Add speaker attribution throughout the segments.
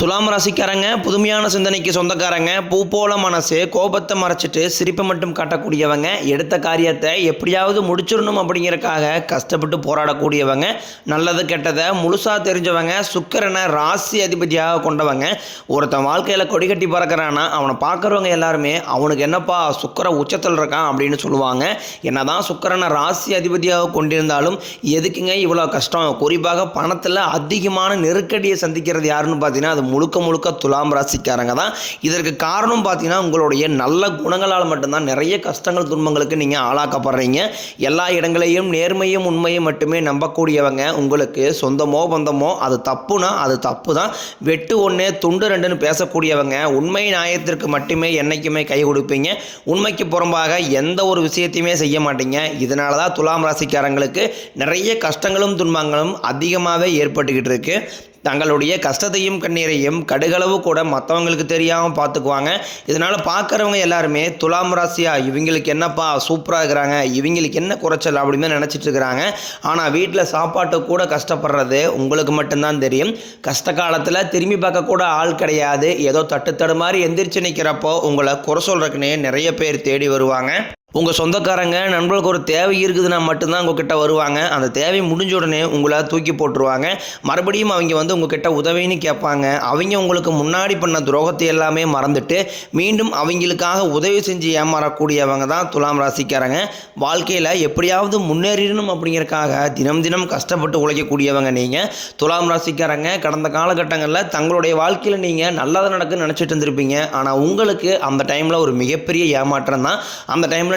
Speaker 1: துலாம் ராசிக்காரங்க புதுமையான சிந்தனைக்கு சொந்தக்காரங்க பூ போல மனசு கோபத்தை மறைச்சிட்டு சிரிப்பை மட்டும் காட்டக்கூடியவங்க எடுத்த காரியத்தை எப்படியாவது முடிச்சிடணும் அப்படிங்கிறக்காக கஷ்டப்பட்டு போராடக்கூடியவங்க நல்லது கெட்டதை முழுசாக தெரிஞ்சவங்க சுக்கரனை ராசி அதிபதியாக கொண்டவங்க. ஒருத்தன் வாழ்க்கையில் கொடி கட்டி பறக்கிறான்னா அவனை பார்க்குறவங்க எல்லாருமே அவனுக்கு என்னப்பா சுக்கரை உச்சத்தில் இருக்கான் அப்படின்னு சொல்லுவாங்க. என்னதான் சுக்கரனை ராசி அதிபதியாக கொண்டிருந்தாலும் எதுக்குங்க இவ்வளோ கஷ்டம்? குறிப்பாக பணத்தில் அதிகமான நெருக்கடியை சந்திக்கிறது யாருன்னு பார்த்தீங்கன்னா அது முழுக்க முழுக்க துலாம் ராசிக்காரங்க தான். இதற்கு காரணம் பார்த்தீங்கன்னா உங்களுடைய நல்ல குணங்களால் மட்டும்தான் நிறைய கஷ்டங்கள் துன்பங்களுக்கு நீங்கள் ஆளாக்கப்படுறீங்க. எல்லா இடங்களையும் நேர்மையும் உண்மையும் மட்டுமே நம்பக்கூடியவங்க. உங்களுக்கு சொந்தமோ பந்தமோ அது தப்புனா அது தப்பு தான் வெட்டு ஒன்று துண்டு ரெண்டுன்னு பேசக்கூடியவங்க. உண்மை நியாயத்திற்கு மட்டுமே என்னைக்குமே கை கொடுப்பீங்க. உண்மைக்கு புறம்பாக எந்த ஒரு விஷயத்தையுமே செய்ய மாட்டீங்க. இதனால தான் துலாம் ராசிக்காரங்களுக்கு நிறைய கஷ்டங்களும் துன்பங்களும் அதிகமாகவே ஏற்பட்டுக்கிட்டு இருக்குது தங்களுடைய கஷ்டத்தையும் கண்ணீரையும் கடுகளவு கூட மற்றவங்களுக்கு தெரியாமல் பார்த்துக்குவாங்க இதனால் பார்க்குறவங்க எல்லாருமே துலாம் ராசியா இவங்களுக்கு என்னப்பா சூப்பராக இருக்கிறாங்க இவங்களுக்கு என்ன குறைச்சல் அப்படின்னு நினச்சிட்டு இருக்கிறாங்க ஆனால் வீட்டில் சாப்பாட்டு கூட கஷ்டப்படுறது உங்களுக்கு மட்டும்தான் தெரியும். கஷ்ட காலத்தில் திரும்பி பார்க்கக்கூட ஆள் கிடையாது. ஏதோ தட்டு தடுமாறி மாதிரி எந்திரிச்சு நிற்கிறப்போ உங்களை குறை சொல்கிறக்குன்னே நிறைய பேர் தேடி வருவாங்க. உங்கள் சொந்தக்காரங்க நண்பர்களுக்கு ஒரு தேவை இருக்குதுன்னா மட்டும்தான் உங்ககிட்ட வருவாங்க. அந்த தேவை முடிஞ்ச உடனே உங்களை தூக்கி போட்டுருவாங்க. மறுபடியும் அவங்க வந்து உங்ககிட்ட உதவின்னு கேட்பாங்க. அவங்க உங்களுக்கு முன்னாடி பண்ண துரோகத்தை எல்லாமே மறந்துட்டு மீண்டும் அவங்களுக்காக உதவி செஞ்சு ஏமாறக்கூடியவங்க தான் துலாம் ராசிக்காரங்க. வாழ்க்கையில் எப்படியாவது முன்னேறிடணும் அப்படிங்கிறக்காக தினம் தினம் கஷ்டப்பட்டு உழைக்கக்கூடியவங்க நீங்கள் துலாம் ராசிக்காரங்க கடந்த காலகட்டங்களில் தங்களுடைய வாழ்க்கையில் நீங்கள் நல்லதாக நடக்குன்னு நினச்சிட்டு இருந்திருப்பீங்க. ஆனால் உங்களுக்கு அந்த டைமில் ஒரு மிகப்பெரிய ஏமாற்றம் தான். அந்த டைமில்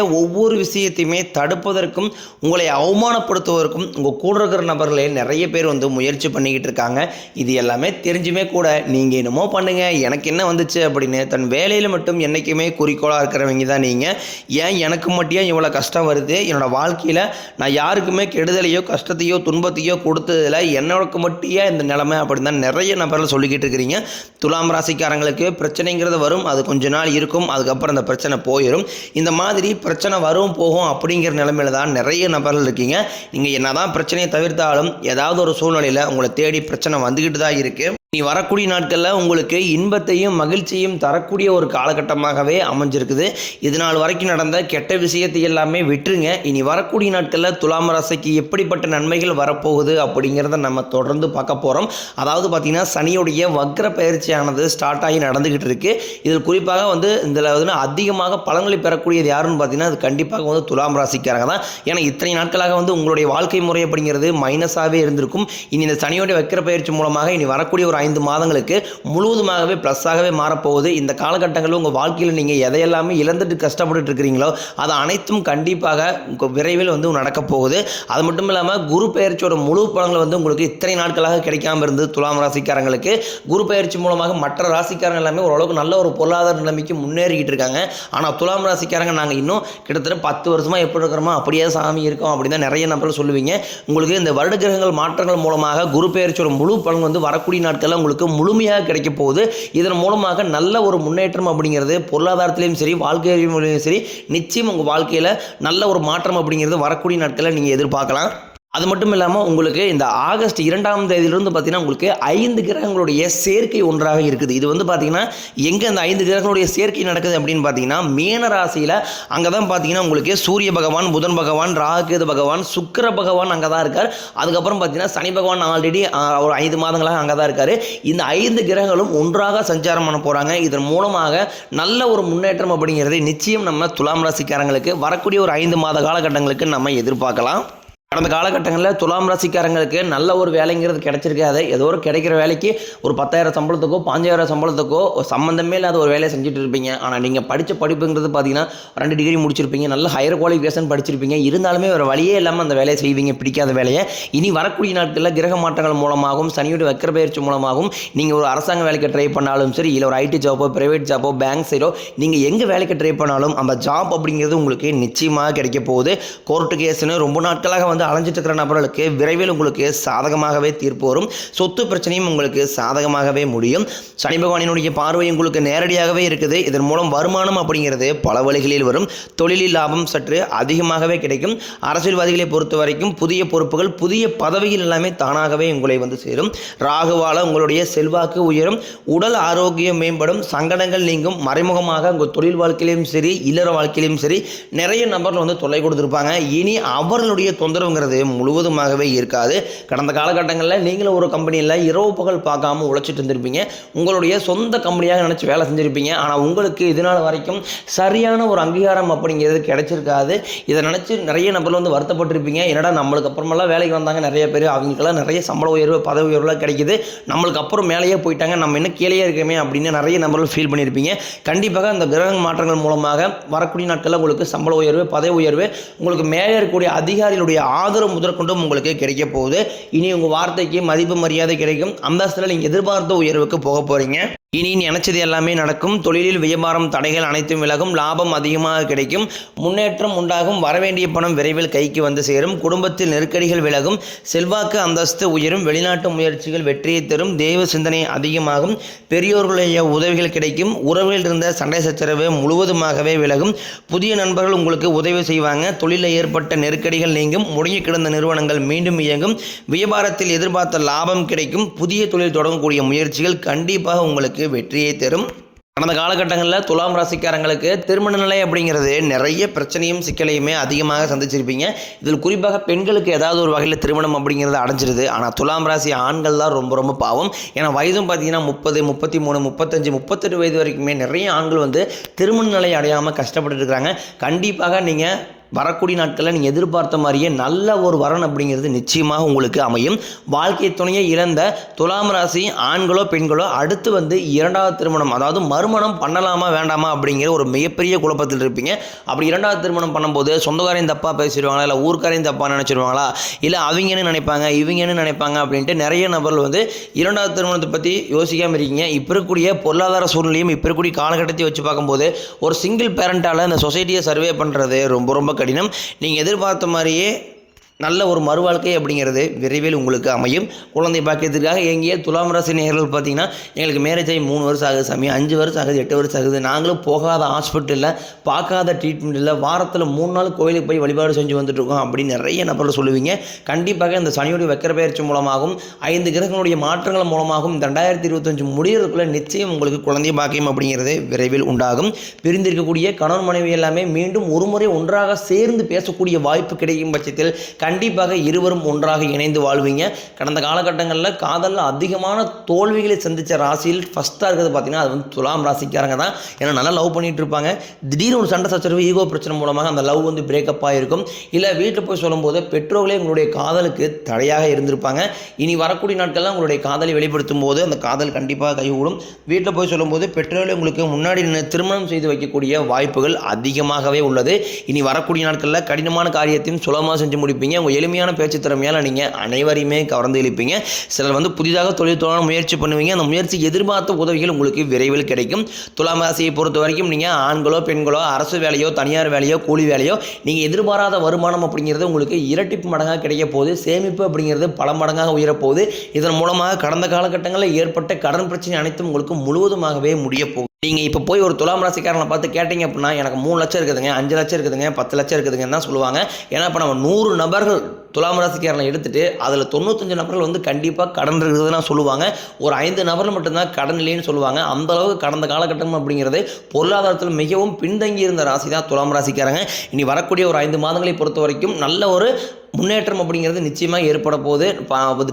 Speaker 1: ஒவ்வொரு விஷயத்தையுமே தடுப்பதற்கும் உங்களை அவமானப்படுத்துவதற்கும் உங்கள் கூட இருக்கிற நபர்களே நிறைய பேர் வந்து முயற்சி பண்ணிக்கிட்டு இருக்காங்க. இது எல்லாமே தெரிஞ்சுமே கூட நீங்கள் என்னமோ பண்ணுங்கள் எனக்கு என்ன வந்துச்சு அப்படின்னு தன் வேலையில் மட்டும் என்றைக்குமே குறிக்கோளாக இருக்கிறவங்க தான் நீங்கள் ஏன் எனக்கு மட்டும் ஏன் இவ்வளோ கஷ்டம் வருது? என்னோடய வாழ்க்கையில் நான் யாருக்குமே கெடுதலையோ கஷ்டத்தையோ துன்பத்தையோ கொடுத்ததில் என்னோட மட்டும் இந்த நிலைமை அப்படின்னு தான் நிறைய நபர்கள் சொல்லிக்கிட்டு இருக்கிறீங்க. துலாம் ராசிக்காரங்களுக்கு பிரச்சனைங்கிறது வரும். அது கொஞ்ச நாள் இருக்கும். அதுக்கப்புறம் அந்த பிரச்சனை போயிடும் இந்த மாதிரி பிரச்சனை வரும் போகும் அப்படிங்கிற நிலைமையில தான் நிறைய நபர்கள் இருக்கீங்க. நீங்கள் என்னதான் பிரச்சனையை தவிர்த்தாலும் ஏதாவது ஒரு சூழ்நிலையில் உங்களை தேடி பிரச்சனை வந்துக்கிட்டு தான் இருக்குது நீ வரக்கூடிய நாட்களில் உங்களுக்கு இன்பத்தையும் மகிழ்ச்சியும் தரக்கூடிய ஒரு காலகட்டமாகவே அமைஞ்சிருக்குது. இது நாள் வரைக்கும் நடந்த கெட்ட விஷயத்தை எல்லாமே விட்டுருங்க. இனி வரக்கூடிய நாட்களில் துலாம் ராசிக்கு எப்படிப்பட்ட நன்மைகள் வரப்போகுது அப்படிங்கிறத நம்ம தொடர்ந்து பார்க்க போகிறோம் அதாவது பார்த்திங்கன்னா சனியுடைய வக்ர பயிற்சியானது ஸ்டார்ட் ஆகி நடந்துக்கிட்டு இருக்கு. இதில் குறிப்பாக வந்து இதில் வந்து அதிகமாக பலன்களை பெறக்கூடியது யாருன்னு பார்த்தீங்கன்னா அது கண்டிப்பாக வந்து துலாம் ராசிக்காரங்க தான். ஏன்னா இத்தனை நாட்களாக வந்து உங்களுடைய வாழ்க்கை முறை அப்படிங்கிறது மைனஸாகவே இருந்திருக்கும். இனி இந்த சனியோடைய வக்ர பயிற்சி மூலமாக இனி வரக்கூடிய ஒரு ஐந்து மாதங்களுக்கு முழுவதுமாகவே ப்ளஸ்ஸாகவே மாறப்போகுது. இந்த காலகட்டங்களில் உங்கள் வாழ்க்கையில் நீங்கள் எதையெல்லாமே இழந்துட்டு கஷ்டப்பட்டுட்டு இருக்கிறீங்களோ அது அனைத்தும் கண்டிப்பாக விரைவில் வந்து நடக்கப் போகுது. அது மட்டும் இல்லாமல் குரு பயிற்சியோட முழு பலன்கள் வந்து உங்களுக்கு இத்தனை நாட்களாக கிடைக்காம இருந்து துலாம் ராசிக்காரங்களுக்கு. குரு பயிற்சி மூலமாக மற்ற ராசிக்காரங்க எல்லாமே ஓரளவுக்கு நல்ல ஒரு பொருளாதார நிலைமைக்கு முன்னேறிக்கிட்டு இருக்காங்க. ஆனால் துலாம் ராசிக்காரங்க நாங்கள் இன்னும் கிட்டத்தட்ட பத்து வருஷமாக எப்படி இருக்கிறோமோ அப்படியே சாமி இருக்கோம் அப்படின்னு தான் நிறைய நபர்கள் சொல்லுவீங்க. உங்களுக்கு இந்த வருட கிரகங்கள் மாற்றங்கள் மூலமாக குரு பெயர்ச்சியோட முழு பலன் வந்து வரக்கூடிய நாட்களில் உங்களுக்கு முழுமையாக கிடைக்க போகுது. இதன் மூலமாக நல்ல ஒரு முன்னேற்றம் அப்படிங்கிறது பொருளாதாரத்திலையும் சரி வாழ்க்கையிலையும் சரி நிச்சயம் உங்கள் வாழ்க்கையில் நல்ல ஒரு மாற்றம் அப்படிங்கிறது வரக்கூடிய நாட்களில் நீங்கள் எதிர்பார்க்கலாம். அது மட்டும் இல்லாமல் உங்களுக்கு இந்த ஆகஸ்ட் இரண்டாம் தேதியிலிருந்து பார்த்தீங்கன்னா உங்களுக்கு ஐந்து கிரகங்களுடைய சேர்க்கை ஒன்றாக இருக்குது. இது வந்து பார்த்தீங்கன்னா எங்கே அந்த ஐந்து கிரகங்களுடைய சேர்க்கை நடக்குது அப்படின்னு பார்த்தீங்கன்னா மீன ராசியில் அங்கே தான் பார்த்தீங்கன்னா உங்களுக்கு சூரிய பகவான் புதன் பகவான் ராகுகேது பகவான் சுக்கிர பகவான் அங்கே தான் இருக்கார். அதுக்கப்புறம் பார்த்தீங்கன்னா சனி பகவான் ஆல்ரெடி ஒரு ஐந்து மாதங்களாக அங்கே தான் இருக்கார். இந்த ஐந்து கிரகங்களும் ஒன்றாக சஞ்சாரம் பண்ண போகிறாங்க இதன் மூலமாக நல்ல ஒரு முன்னேற்றம் அப்படிங்கிறது நிச்சயம் நம்ம துலாம் ராசிக்காரங்களுக்கு வரக்கூடிய ஒரு ஐந்து மாத காலகட்டங்களுக்கு நம்ம எதிர்பார்க்கலாம். கடந்த காலகட்டங்களில் துலாம் ராசிக்காரங்களுக்கு நல்ல ஒரு வேலைங்கிறது கிடைச்சிருக்காது. ஏதோ ஒரு கிடைக்கிற வேலைக்கு ஒரு பத்தாயிரம் சம்பளத்துக்கோ பாஞ்சாயிரம் சம்பளத்துக்கோ சம்மந்தமே இல்லாத ஒரு வேலையை செஞ்சுட்டு இருப்பீங்க. ஆனால் நீங்கள் படித்த படிப்புங்கிறது பார்த்தீங்கன்னா ரெண்டு டிகிரி முடிச்சிருப்பீங்க. நல்ல ஹையர் குவாலிஃபிகேஷன் படிச்சிருப்பீங்க. இருந்தாலுமே ஒரு வழியே இல்லாமல் அந்த வேலையை செய்வீங்க. பிடிக்காத வேலையை. இனி வரக்கூடிய நாட்களில் கிரக மாற்றங்கள் மூலமாகவும் சனியோட வக்கர பயிற்சி மூலமாகவும் நீங்கள் ஒரு அரசாங்க வேலைக்கு ட்ரை பண்ணாலும் சரி இல்லை ஒரு ஐடி ஜாப்போ பிரைவேட் ஜாப்போ பேங்க் சைடோ நீங்கள் எங்கே வேலைக்கு ட்ரை பண்ணாலும் அந்த ஜாப் அப்படிங்கிறது உங்களுக்கு நிச்சயமாக கிடைக்க போகுது. கோர்ட்டு கேஸ்னு ரொம்ப நாட்களாக வந்து அலைஞ்சிட்டு இருக்கிற நபர்களுக்கு விரைவில் உங்களுக்கு சாதகமாகவே தீர்ப்பு வரும். சொத்து பிரச்சனையும் உங்களுக்கு சாதகமாகவே முடியும். சனி பகவானினுடைய பார்வை உங்களுக்கு நேரடியாகவே இருக்குது. இதன் மூலம் வருமானம் அப்படிங்கிறது பல வழிகளில் வரும். தொழிலில் லாபம் சற்று அதிகமாகவே கிடைக்கும். அரசியல்வாதிகளை பொறுத்த வரைக்கும் புதிய பொறுப்புகள் புதிய பதவிகள் எல்லாமே தானாகவே உங்களை வந்து சேரும். ராகுவால உங்களுடைய செல்வாக்கு உயரும். உடல் ஆரோக்கியம் மேம்படும். சங்கடங்கள் நீங்கும். மறைமுகமாக உங்கள் தொழில் வாழ்க்கையிலும் சரி இல்லற வாழ்க்கையிலும் சரி நிறைய நபர்கள் வந்து தொல்லை கொடுத்துருப்பாங்க. இனி அவர்களுடைய தொந்தரவு தொந்தரவுங்கிறது முழுவதுமாகவே இருக்காது. கடந்த காலகட்டங்களில் நீங்களும் ஒரு கம்பெனியில் இரவு பகல் பார்க்காம உழைச்சிட்டு இருந்திருப்பீங்க. உங்களுடைய சொந்த கம்பெனியாக நினச்சி வேலை செஞ்சுருப்பீங்க. ஆனால் உங்களுக்கு இதனால் வரைக்கும் சரியான ஒரு அங்கீகாரம் அப்படிங்கிறது கிடைச்சிருக்காது. இதை நினச்சி நிறைய நபர்கள் வந்து வருத்தப்பட்டிருப்பீங்க. என்னடா நம்மளுக்கு அப்புறமெல்லாம் வேலைக்கு வந்தாங்க நிறைய பேர். அவங்களுக்கெல்லாம் நிறைய சம்பள உயர்வு பதவி உயர்வுலாம் கிடைக்குது. நம்மளுக்கு அப்புறம் மேலேயே போயிட்டாங்க. நம்ம இன்னும் கீழே இருக்கமே அப்படின்னு நிறைய நபர்கள் ஃபீல் பண்ணியிருப்பீங்க கண்டிப்பாக அந்த கிரக மாற்றங்கள் மூலமாக வரக்கூடிய நாட்களில் உங்களுக்கு சம்பள உயர்வு பதவி உயர்வு உங்களுக்கு மேலே இருக்கக்கூடிய அதிகாரிகளுடைய ஆதரவு முதற்கொண்டும் உங்களுக்கு கிடைக்க போகுது. இனி உங்கள் வார்த்தைக்கு மதிப்பு மரியாதை கிடைக்கும். அந்தஸ்தில் நீங்கள் எதிர்பார்த்த உயர்வுக்கு போக போகிறீங்க இனி நினைச்சது எல்லாமே நடக்கும். தொழிலில் வியாபாரம் தடைகள் அனைத்தும் விலகும். லாபம் அதிகமாக கிடைக்கும். முன்னேற்றம் உண்டாகும். வரவேண்டிய பணம் விரைவில் கைக்கு வந்து சேரும். குடும்பத்தில் நெருக்கடிகள் விலகும். செல்வாக்கு அந்தஸ்து உயரும். வெளிநாட்டு முயற்சிகள் வெற்றியை தரும். தெய்வ சிந்தனை அதிகமாகும். பெரியோர்களுடைய உதவிகள் கிடைக்கும். உறவில் இருந்த சண்டை சச்சரவு முழுவதுமாகவே விலகும். புதிய நண்பர்கள் உங்களுக்கு உதவி செய்வாங்க. தொழிலில் ஏற்பட்ட நெருக்கடிகள் நீங்கும். முடங்கி கிடந்த நிறுவனங்கள் மீண்டும் இயங்கும். வியாபாரத்தில் எதிர்பார்த்த லாபம் கிடைக்கும். புதிய தொழில் தொடங்கக்கூடிய முயற்சிகள் கண்டிப்பாக உங்களுக்கு வெற்றியை தரும். கடந்த காலகட்டங்களில் துலாம் ராசிக்காரங்களுக்கு திருமண நிலை அப்படிங்கிறது நிறைய பிரச்சனையும் சிக்கலையுமே அதிகமாக சந்திச்சிருப்பீங்க. இதில் குறிப்பாக பெண்களுக்கு ஏதாவது ஒரு வகையில் திருமணம் அப்படிங்கிறது அடைஞ்சிருது. ஆனால் துலாம் ராசி ஆண்கள் தான் ரொம்ப ரொம்ப பாவம். ஏன்னா வயதும் பார்த்தீங்கன்னா முப்பது முப்பத்தி மூணு முப்பத்தஞ்சு முப்பத்தெட்டு வயது வரைக்குமே நிறைய ஆண்கள் வந்து திருமண நிலை அடையாமல் கஷ்டப்பட்டு இருக்கிறாங்க கண்டிப்பாக நீங்கள் வரக்கூடிய நாட்களில் நீங்கள் எதிர்பார்த்த மாதிரியே நல்ல ஒரு வரன் அப்படிங்கிறது நிச்சயமாக உங்களுக்கு அமையும். வாழ்க்கை துணையை இழந்த துலாம் ராசி ஆண்களோ பெண்களோ அடுத்து வந்து இரண்டாவது திருமணம் அதாவது மறுமணம் பண்ணலாமா வேண்டாமா அப்படிங்கிற ஒரு மிகப்பெரிய குழப்பத்தில் இருப்பீங்க. அப்படி இரண்டாவது திருமணம் பண்ணும்போது சொந்தக்காரையும் தப்பாக பேசிடுவாங்களா இல்லை ஊர்க்காரையும் தப்பாக நினச்சிடுவாங்களா இல்லை அவங்கன்னு நினைப்பாங்க இவங்கன்னு நினைப்பாங்க அப்படின்ட்டு நிறைய நபர்கள் வந்து இரண்டாவது திருமணத்தை பற்றி யோசிக்காமல் இருக்கீங்க. இப்போ இருக்கக்கூடிய பொருளாதார சூழ்நிலையும் இப்போ இருக்கக்கூடிய காலகட்டத்தை வச்சு பார்க்கும்போது ஒரு சிங்கிள் பேரண்ட்டால் இந்த சொசைட்டியை சர்வே பண்ணுறது ரொம்ப ரொம்ப கடினம். நீங்கள் எதிர்பார்த்த மாதிரியே நல்ல ஒரு மறுவாழ்க்கை அப்படிங்கிறது விரைவில் உங்களுக்கு அமையும். குழந்தை பாக்கியத்திற்காக எங்கேயே துலாம் ராசி நேர்கள் பார்த்தீங்கன்னா எங்களுக்கு மேரேஜ் ஆகி மூணு வருஷம் ஆகுது சாமி அஞ்சு வருஷம் ஆகுது எட்டு வருஷம் ஆகுது. நாங்களும் போகாத ஹாஸ்பிட்டலில் பார்க்காத ட்ரீட்மெண்ட் இல்லை வாரத்தில் மூணு நாள் கோயிலுக்கு போய் வழிபாடு செஞ்சு வந்துட்டுருக்கோம் அப்படின்னு நிறைய நபர்கள் சொல்லுவீங்க. கண்டிப்பாக இந்த சனியுடைய வக்கர பயிற்சி மூலமாகவும் ஐந்து கிரகங்களுடைய மாற்றங்கள் மூலமாகவும் இந்த ரெண்டாயிரத்தி இருபத்தஞ்சு முடிகிறதுக்குள்ள நிச்சயம் உங்களுக்கு குழந்தை பாக்கியம் அப்படிங்கிறது விரைவில் உண்டாகும். பிரிந்திருக்கக்கூடிய கணவன் மனைவி எல்லாமே மீண்டும் ஒருமுறை ஒன்றாக சேர்ந்து பேசக்கூடிய வாய்ப்பு கிடைக்கும் பட்சத்தில் கண்டிப்பாக இருவரும் ஒன்றாக இணைந்து வாழ்வீங்க. கடந்த காலகட்டங்களில் காதலில் அதிகமான தோல்விகளை சந்தித்த ராசியில் ஃபஸ்ட்டாக இருக்கிறது பார்த்தீங்கன்னா அது வந்து துலாம் ராசிக்காரங்க தான். ஏன்னா நல்லா லவ் பண்ணிட்டு இருப்பாங்க திடீர்னு ஒரு சண்டை சச்சரவு ஈகோ பிரச்சனை மூலமாக அந்த லவ் வந்து பிரேக்கப் ஆகிருக்கும் இல்லை வீட்டில் போய் சொல்லும்போது பெற்றோர்களே உங்களுடைய காதலுக்கு தடையாக இருந்திருப்பாங்க. இனி வரக்கூடிய நாட்கள்லாம் உங்களுடைய காதலை வெளிப்படுத்தும் போது அந்த காதல் கண்டிப்பாக கைகூடும். வீட்டில் போய் சொல்லும்போது பெற்றோர்களே உங்களுக்கு முன்னாடி நின்று திருமணம் செய்து வைக்கக்கூடிய வாய்ப்புகள் அதிகமாகவே உள்ளது. இனி வரக்கூடிய நாட்களில் கடினமான காரியத்தையும் சுலபமாக செஞ்சு முடிப்பீங்க. உங்கள் எளிமையான பேச்சு திறமையால் நீங்கள் அனைவரையுமே கவர்ந்து இழுப்பீங்க. சிலர் வந்து புதிதாக தொழில் தொடர முயற்சி பண்ணுவீங்க. அந்த முயற்சி எதிர்பார்த்த உதவிகள் உங்களுக்கு விரைவில் கிடைக்கும். துலாம் ராசியை பொறுத்த வரைக்கும் நீங்கள் ஆண்களோ பெண்களோ அரசு வேலையோ தனியார் வேலையோ கூலி வேலையோ நீங்கள் எதிர்பாராத வருமானம் அப்படிங்கிறது உங்களுக்கு இரட்டிப்பு மடங்காக கிடைக்க போகுது. சேமிப்பு அப்படிங்கிறது பல மடங்காக உயரப்போகுது இதன் மூலமாக கடந்த காலகட்டங்களில் ஏற்பட்ட கடன் பிரச்சனை அனைத்தும் உங்களுக்கு முழுவதுமாகவே முடிய போகும் நீங்கள் இப்போ போய் ஒரு துலாம் ராசிக்காரனை பார்த்து கேட்டீங்க அப்படின்னா எனக்கு மூணு லட்சம் இருக்குதுங்க அஞ்சு லட்சம் இருக்குதுங்க பத்து லட்சம் இருக்குதுங்கன்னு தான் சொல்லுவாங்க. ஏன்னா இப்போ நம்ம நூறு நபர்கள் துலாம் ராசிக்காரனை எடுத்துட்டு அதில் தொண்ணூத்தஞ்சு நபர்கள் வந்து கண்டிப்பாக கடன் இருக்குதுன்னு சொல்லுவாங்க. ஒரு ஐந்து நபர்கள் மட்டும்தான் கடன் இல்லைன்னு சொல்லுவாங்க. அந்த அளவுக்கு கடந்த காலகட்டம் அப்படிங்கிறது பொருளாதாரத்தில் மிகவும் பின்தங்கி இருந்த ராசி தான் துலாம் ராசிக்காரங்க. இனி வரக்கூடிய ஒரு ஐந்து மாதங்களை பொறுத்த வரைக்கும் நல்ல ஒரு முன்னேற்றம் அப்படிங்கிறது நிச்சயமாக ஏற்பட போகுது.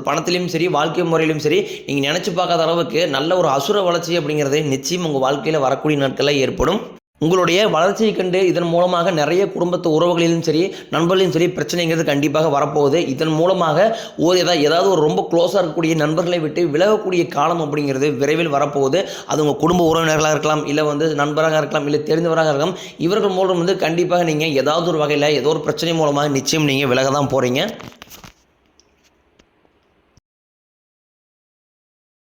Speaker 1: பணத்திலையும் சரி வாழ்க்கை முறையிலும் சரி நீங்கள் நினச்சி பார்க்காத அளவுக்கு நல்ல ஒரு அசுர வளர்ச்சி அப்படிங்கிறது நிச்சயம் உங்கள் வாழ்க்கையில் வரக்கூடிய நாட்களில் ஏற்படும். உங்களுடைய வளர்ச்சியை கண்டு இதன் மூலமாக நிறைய குடும்பத்து உறவுகளிலும் சரி நண்பர்களிலும் சரி பிரச்சனைங்கிறது கண்டிப்பாக வரப்போகுது. இதன் மூலமாக ஒரு ஏதாவது ஏதாவது ஒரு ரொம்ப க்ளோஸாக இருக்கக்கூடிய நண்பர்களை விட்டு விலகக்கூடிய காலம் அப்படிங்கிறது விரைவில் வரப்போகுது. அது உங்கள் குடும்ப உறவினர்களாக இருக்கலாம் இல்லை வந்து நண்பராக இருக்கலாம் இல்லை தெரிந்தவராக இருக்கலாம் இவர்கள் மூலம் வந்து கண்டிப்பாக நீங்கள் ஏதாவது ஒரு வகையில் ஏதோ ஒரு பிரச்சனை மூலமாக நிச்சயம் நீங்கள் விலக தான் போகிறீங்க